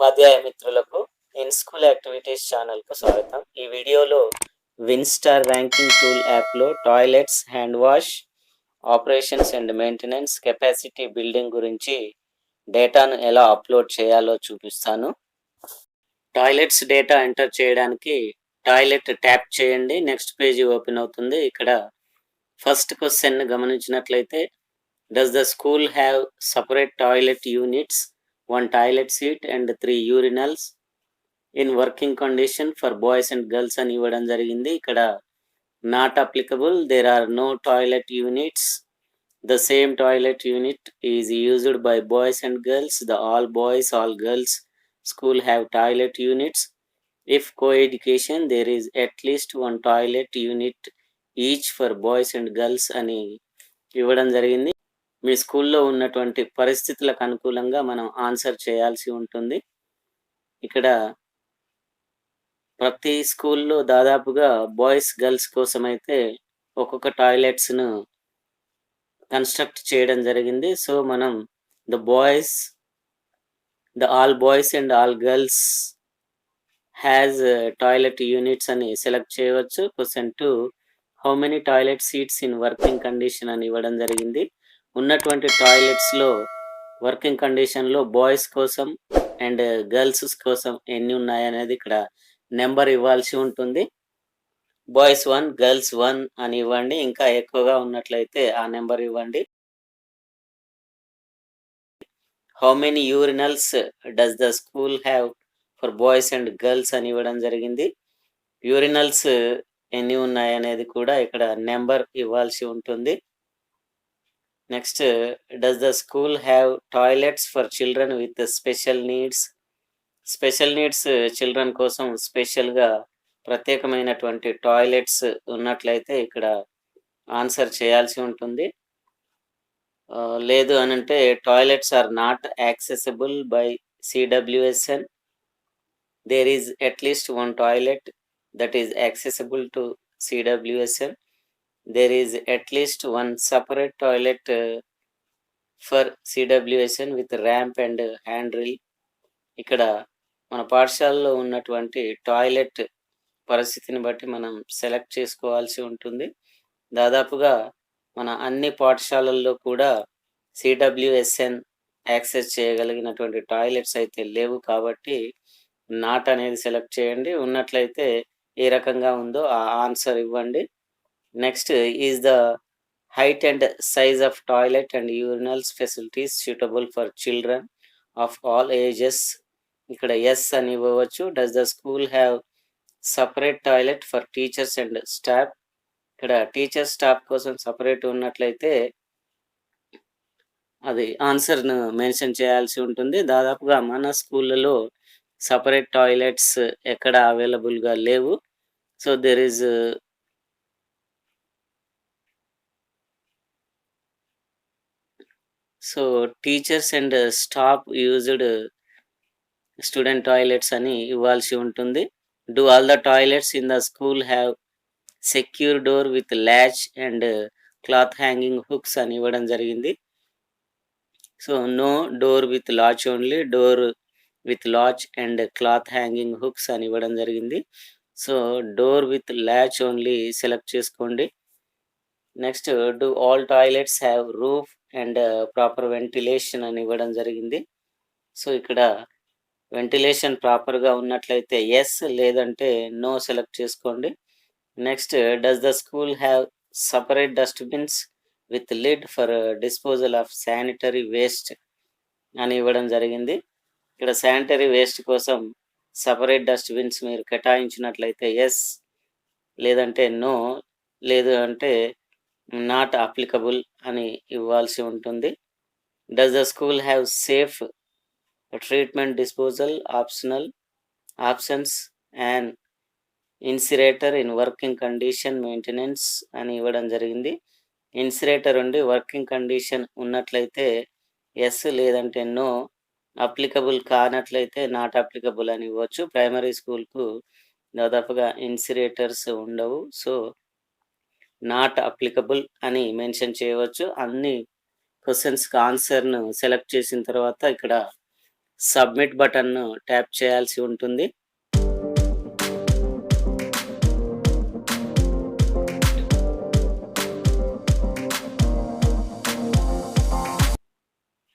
ఉపాధ్యాయ మిత్రులకు in school activities ఛానల్కు స్వాగతం. ఈ వీడియోలో విన్స్టార్ ర్యాంకింగ్ టూల్ యాప్లో toilets hand wash operations and maintenance capacity building గురించి డేటాను ఎలా అప్లోడ్ చేయాలో చూపిస్తాను. టాయిలెట్స్ డేటా ఎంటర్ చేయడానికి టాయిలెట్ ట్యాప్ చేయండి. నెక్స్ట్ పేజీ ఓపెన్ అవుతుంది. ఇక్కడ ఫస్ట్ క్వశ్చన్ గమనించినట్లయితే does the school have separate toilet units one toilet seat and three urinals in working condition for boys and girls అని ఇవ్వడం జరిగింది. ఇక్కడ not applicable there are no toilet units the same toilet unit is used by boys and girls the all boys all girls school have toilet units if co education there is at least one toilet unit each for boys and girls అని ఇవ్వడం జరిగింది. మీ స్కూల్లో ఉన్నటువంటి పరిస్థితులకు అనుకూలంగా మనం answer చేయాల్సి ఉంటుంది. ఇక్కడ ప్రతి స్కూల్లో దాదాపుగా బాయ్స్ గర్ల్స్ కోసం అయితే ఒక్కొక్క టాయిలెట్స్ను కన్స్ట్రక్ట్ చేయడం జరిగింది. సో మనం the boys the all boys and all girls has toilet units అని సెలెక్ట్ చేయవచ్చు. Question two how many toilet seats in working condition అని ఇవ్వడం జరిగింది. ఉన్నటువంటి టాయిలెట్స్లో వర్కింగ్ కండిషన్లో బాయ్స్ కోసం అండ్ గర్ల్స్ కోసం ఎన్ని ఉన్నాయనేది ఇక్కడ నెంబర్ ఇవ్వాల్సి ఉంటుంది. బాయ్స్ వన్ గర్ల్స్ వన్ అని ఇవ్వండి. ఇంకా ఎక్కువగా ఉన్నట్లయితే ఆ నెంబర్ ఇవ్వండి. How many urinals does the school have for boys and girls అని ఇవ్వడం జరిగింది. యూరినల్స్ ఎన్ని ఉన్నాయి అనేది కూడా ఇక్కడ నెంబర్ ఇవ్వాల్సి ఉంటుంది. Next does the school have toilets for children with special needs special needs children కోసం స్పెషల్గా ప్రత్యేకమైనటువంటి టాయిలెట్స్ ఉన్నట్లయితే ఇక్కడ ఆన్సర్ చేయాల్సి ఉంటుంది. లేదు అని అంటే toilets are not accessible by CWSN there is at least one toilet that is accessible to CWSN there is at least one separate toilet for CWSN with ramp and hand rail ఇక్కడ మన పాఠశాలలో ఉన్నటువంటి toilet పరిస్థితిని బట్టి మనం select చేసుకోవాల్సి ఉంటుంది. దాదాపుగా మన అన్ని పాఠశాలల్లో కూడా సిడబ్ల్యూఎస్ఎన్ యాక్సెస్ చేయగలిగినటువంటి టాయిలెట్స్ అయితే లేవు కాబట్టి నాట్ అనేది సెలెక్ట్ చేయండి. ఉన్నట్లయితే ఏ రకంగా ఉందో ఆ ఆన్సర్ ఇవ్వండి. Next is the height and size of toilet and urinals facilities suitable for children of all ages ఇక్కడ ఎస్ అని ఇవ్వవచ్చు. Does the school have separate toilet for teachers and staff ఇక్కడ టీచర్ స్టాఫ్ కోసం separate ఉన్నట్లయితే అది ఆన్సర్ను mention చేయాల్సి ఉంటుంది. దాదాపుగా మన స్కూళ్ళలో సపరేట్ టాయిలెట్స్ ఎక్కడ అవైలబుల్గా లేవు. So there is so teachers and staff used student toilets అని ఇవ్వాల్సి ఉంటుంది. Do all the toilets in the school have secure door with latch and cloth hanging hooks అని ఇవ్వడం జరిగింది. So no door with latch only door with latch and cloth hanging hooks అని ఇవ్వడం జరిగింది. So door with latch only select చేసుకోండి. Next do all toilets have roof and proper ventilation అని ఇవ్వడం జరిగింది. సో ఇక్కడ వెంటిలేషన్ ప్రాపర్గా ఉన్నట్లయితే ఎస్ లేదంటే నో సెలెక్ట్ చేసుకోండి. Next does the school have separate dustbins with lid for disposal of sanitary waste అని ఇవ్వడం జరిగింది. ఇక్కడ శానిటరీ వేస్ట్ కోసం సపరేట్ డస్ట్బిన్స్ మీరు కేటాయించినట్లయితే ఎస్ లేదంటే నో లేదు అంటే నాట్ అప్లికబుల్ అని ఇవ్వాల్సి ఉంటుంది. Does the school have safe treatment disposal optional options and incinerator in working condition maintenance అని ఇవ్వడం జరిగింది. ఇన్సిరేటర్ ఉండి వర్కింగ్ కండిషన్ ఉన్నట్లయితే ఎస్ లేదంటే నో అప్లికబుల్ కానట్లయితే నాట్ అప్లికబుల్ అని ఇవ్వచ్చు. ప్రైమరీ స్కూల్కు దాదాపుగా ఇన్సిరేటర్స్ ఉండవు. సో నాట్ అప్లికబుల్ అని మెన్షన్ చేయవచ్చు. అన్ని క్వశ్చన్స్కి ఆన్సర్ను సెలెక్ట్ చేసిన తర్వాత ఇక్కడ సబ్మిట్ బటన్ను ట్యాప్ చేయాల్సి ఉంటుంది.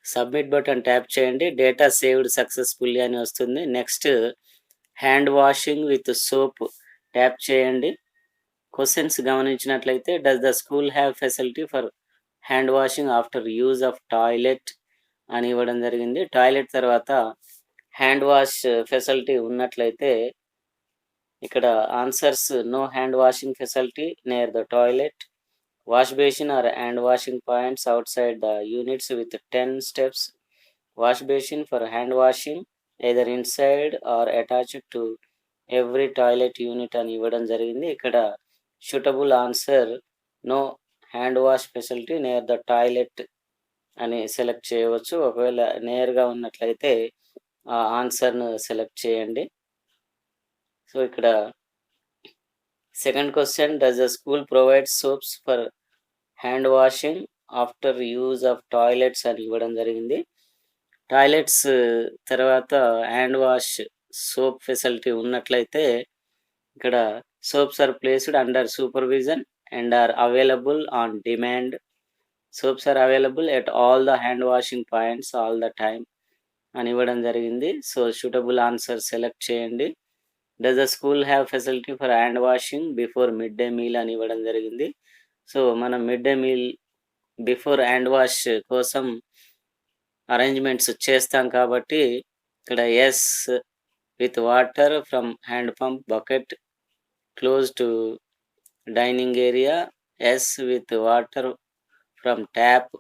సబ్మిట్ బటన్ ట్యాప్ చేయండి. డేటా సేవ్డ్ సక్సెస్ఫుల్లీ అని వస్తుంది. Next hand washing with soap tap చేయండి. క్వశ్చన్స్ గమనించినట్లయితే does the school have facility for hand washing after use of toilet అని ఇవ్వడం జరిగింది. టాయిలెట్ తర్వాత హ్యాండ్ వాష్ ఫెసిలిటీ ఉన్నట్లయితే ఇక్కడ answers no hand washing facility near the toilet wash basin or hand washing points outside the units with ten steps wash basin for hand washing either inside or attached to every toilet unit అని ఇవ్వడం జరిగింది. ఇక్కడ suitable answer no hand wash facility near the toilet అని select చేయవచ్చు. ఒకవేళ నేర్గా ఉన్నట్లయితే ఆ ఆన్సర్ను సెలెక్ట్ చేయండి. సో ఇక్కడ second question does the school provide soaps for hand washing after use of toilets అని ఇవ్వడం జరిగింది. టాయిలెట్స్ తర్వాత హ్యాండ్ వాష్ సోప్ ఫెసిలిటీ ఉన్నట్లయితే ఇక్కడ soaps are placed under supervision and are available on demand. Soaps are available at all the hand washing points all the time అని ఇవ్వడం జరిగింది. So suitable answer select చేయండి. Does the school have facility for hand washing before mid day meal అని ఇవ్వడం జరిగింది. So మనం mid day meal before hand wash కోసం arrangements చేస్తాం కాబట్టి ఇక్కడ yes with water from hand pump bucket close to dining area yes with water from tap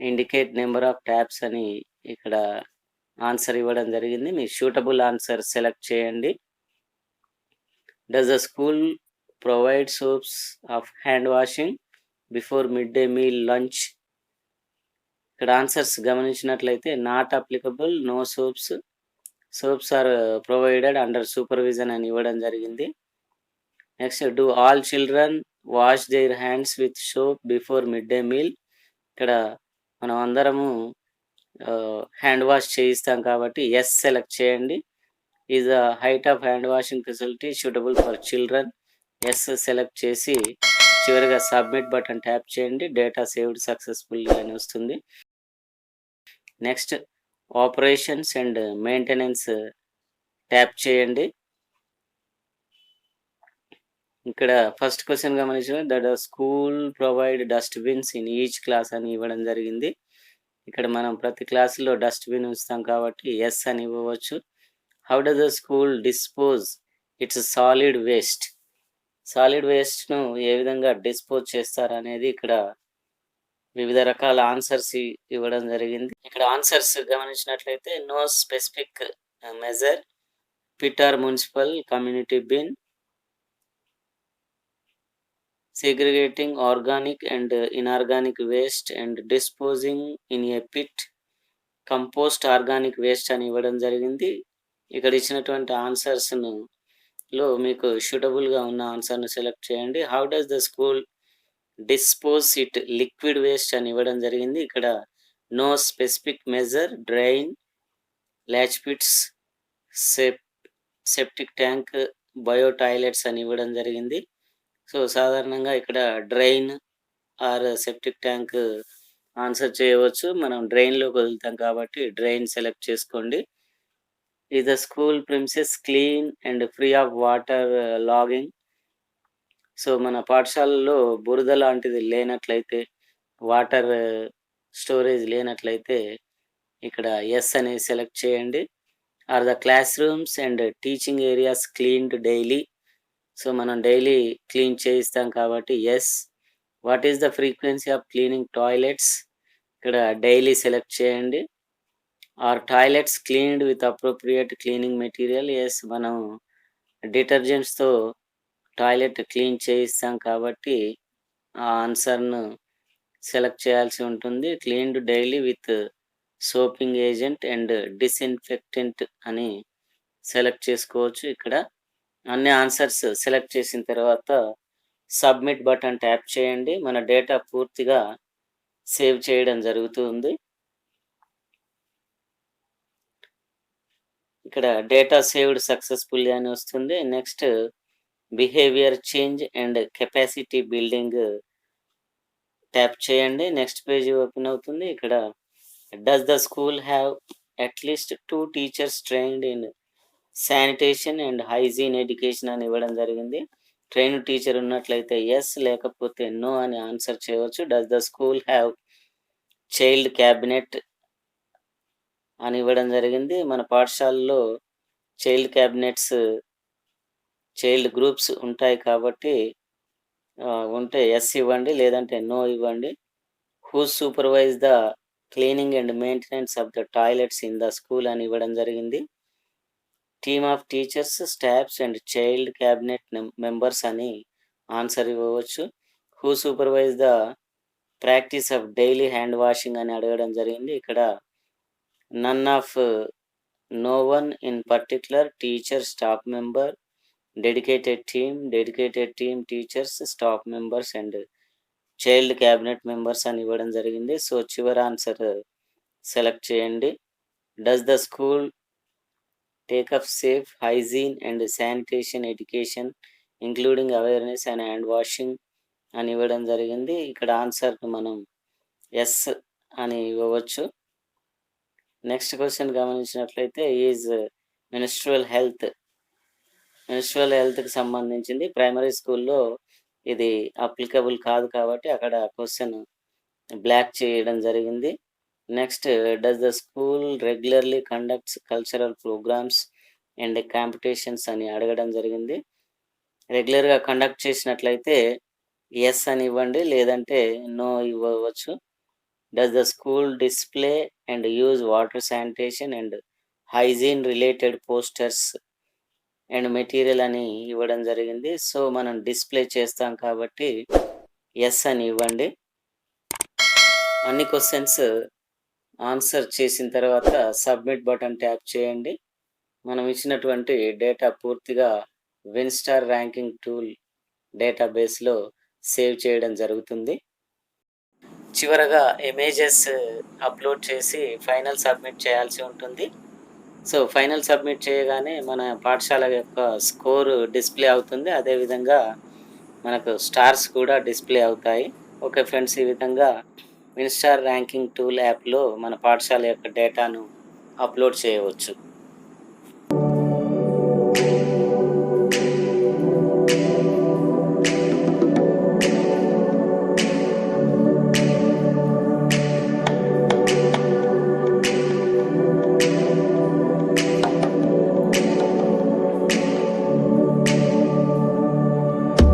indicate number of taps అని ఇక్కడ ఆన్సర్ ఇవ్వడం జరిగింది. మీ సూటబుల్ ఆన్సర్ సెలెక్ట్ చేయండి. Does the school provide soaps of hand washing before mid day meal lunch ఇక్కడ answers గమనించినట్లయితే not applicable no soaps soaps are provided under supervision అని ఇవ్వడం జరిగింది. Next do all children wash their hands with soap before mid day meal ఇక్కడ మనం అందరము hand wash చేయిస్తాం కాబట్టి ఎస్ సెలెక్ట్ చేయండి. Is a height of hand washing facility suitable for children yes select చేసి చివరిగా సబ్మిట్ బటన్ ట్యాప్ చేయండి. Data saved successful అని వస్తుంది. Next operations and maintenance tap చేయండి. ఇక్కడ ఫస్ట్ క్వశ్చన్ గమనించిన that school provide dustbins in each class అని ఇవ్వడం జరిగింది. ఇక్కడ మనం ప్రతి క్లాసులో డస్ట్బిన్ ఉంచుతాం కాబట్టి ఎస్ అని ఇవ్వవచ్చు. How does the school dispose its solid waste solid వేస్ట్ను ఏ విధంగా డిస్పోజ్ చేస్తారు అనేది ఇక్కడ వివిధ రకాల ఆన్సర్స్ ఇవ్వడం జరిగింది. ఇక్కడ ఆన్సర్స్ గమనించినట్లయితే no specific measure pit or municipal community bin segregating organic and inorganic waste and disposing in a pit compost organic waste అని ఇవ్వడం జరిగింది. ఇక్కడ ఇచ్చినటువంటి ఆన్సర్స్ను లో మీకు సూటబుల్గా ఉన్న ఆన్సర్ను సెలెక్ట్ చేయండి. How does the school dispose it liquid waste అని ఇవ్వడం జరిగింది. ఇక్కడ no specific measure drain leach pits sep septic tank bio toilets అని ఇవ్వడం జరిగింది. సో సాధారణంగా ఇక్కడ drain or septic tank answer చేయవచ్చు. మనం డ్రైన్లోకి వదులుతాం కాబట్టి డ్రైన్ సెలెక్ట్ చేసుకోండి. Is the school premises clean and free of water logging. So మన పాఠశాలలో బురద లాంటిది లేనట్లయితే వాటర్ స్టోరేజ్ లేనట్లయితే ఇక్కడ ఎస్ అనేది సెలెక్ట్ చేయండి. Are the class rooms and teaching areas cleaned daily. So మనం డైలీ క్లీన్ చేయిస్తాం కాబట్టి yes what is the frequency of cleaning toilets ఇక్కడ డైలీ సెలెక్ట్ చేయండి. Are toilets cleaned with appropriate cleaning material yes మనం డిటర్జెంట్స్తో toilet clean చేయిస్తాం కాబట్టి ఆ ఆన్సర్ను సెలెక్ట్ చేయాల్సి ఉంటుంది. Cleaned daily with soaping agent and disinfectant అని సెలెక్ట్ చేసుకోవచ్చు. ఇక్కడ అన్ని ఆన్సర్స్ సెలెక్ట్ చేసిన తర్వాత సబ్మిట్ బటన్ ట్యాప్ చేయండి. మన డేటా పూర్తిగా సేవ్ చేయడం జరుగుతుంది. ఇక్కడ డేటా సేవ్డ్ సక్సెస్ఫుల్ అని వస్తుంది. Next behaviour change and capacity building tap చేయండి. నెక్స్ట్ పేజ్ ఓపెన్ అవుతుంది. ఇక్కడ does the school have at least two teachers trained in sanitation and hygiene education అని ఇవ్వడం జరిగింది. ట్రైన్ టీచర్ ఉన్నట్లయితే ఎస్ లేకపోతే నో అని ఆన్సర్ చేయవచ్చు. Does the school have child cabinet అని ఇవ్వడం జరిగింది. మన పాఠశాలలో చైల్డ్ క్యాబినెట్స్ చైల్డ్ గ్రూప్స్ ఉంటాయి కాబట్టి ఉంటే ఎస్ ఇవ్వండి లేదంటే నో ఇవ్వండి. Who supervise the cleaning and maintenance of the toilets in the school అని ఇవ్వడం జరిగింది. Team of teachers staffs and child cabinet members అని ఆన్సర్ ఇవ్వవచ్చు. Who supervise the practice of daily hand washing అని అడగడం జరిగింది. ఇక్కడ none of no one in particular teacher staff member dedicated team dedicated team teachers staff members and child cabinet members అని ఇవ్వడం జరిగింది. So చివరి ఆన్సర్ సెలెక్ట్ చేయండి. Does the school take up safe hygiene and sanitation education including awareness and hand washing అని ఇవ్వడం జరిగింది. ఇక్కడ answer మనం ఎస్ అని ఇవ్వవచ్చు. నెక్స్ట్ క్వశ్చన్ గమనించినట్లయితే ఈజ్ మినిస్ట్రల్ హెల్త్ మినిస్ట్రల్ హెల్త్కి సంబంధించింది. ప్రైమరీ స్కూల్లో ఇది అప్లికబుల్ కాదు కాబట్టి అక్కడ క్వశ్చన్ బ్లాక్ చేయడం జరిగింది. Next does the school regularly conducts cultural programmes and competitions అని అడగడం జరిగింది. రెగ్యులర్గా కండక్ట్ చేసినట్లయితే ఎస్ అని ఇవ్వండి లేదంటే నో ఇవ్వవచ్చు. Does the school display and use water sanitation and hygiene related posters and material అని ఇవ్వడం జరిగింది. సో మనం డిస్ప్లే చేస్తాం కాబట్టి ఎస్ అని ఇవ్వండి. అన్ని క్వశ్చన్స్ ఆన్సర్ చేసిన తర్వాత సబ్మిట్ బటన్ ట్యాప్ చేయండి. మనం ఇచ్చినటువంటి డేటా పూర్తిగా విన్స్టార్ ర్యాంకింగ్ టూల్ డేటాబేస్లో సేవ్ చేయడం జరుగుతుంది. చివరగా ఇమేజెస్ అప్లోడ్ చేసి ఫైనల్ సబ్మిట్ చేయాల్సి ఉంటుంది. సో ఫైనల్ సబ్మిట్ చేయగానే మన పాఠశాల యొక్క స్కోర్ డిస్ప్లే అవుతుంది. అదేవిధంగా మనకు స్టార్స్ కూడా డిస్ప్లే అవుతాయి. ఓకే ఫ్రెండ్స్ ఈ విధంగా విన్స్టార్ ర్యాంకింగ్ టూల్ యాప్లో మన పాఠశాల యొక్క డేటాను అప్లోడ్ చేయవచ్చు.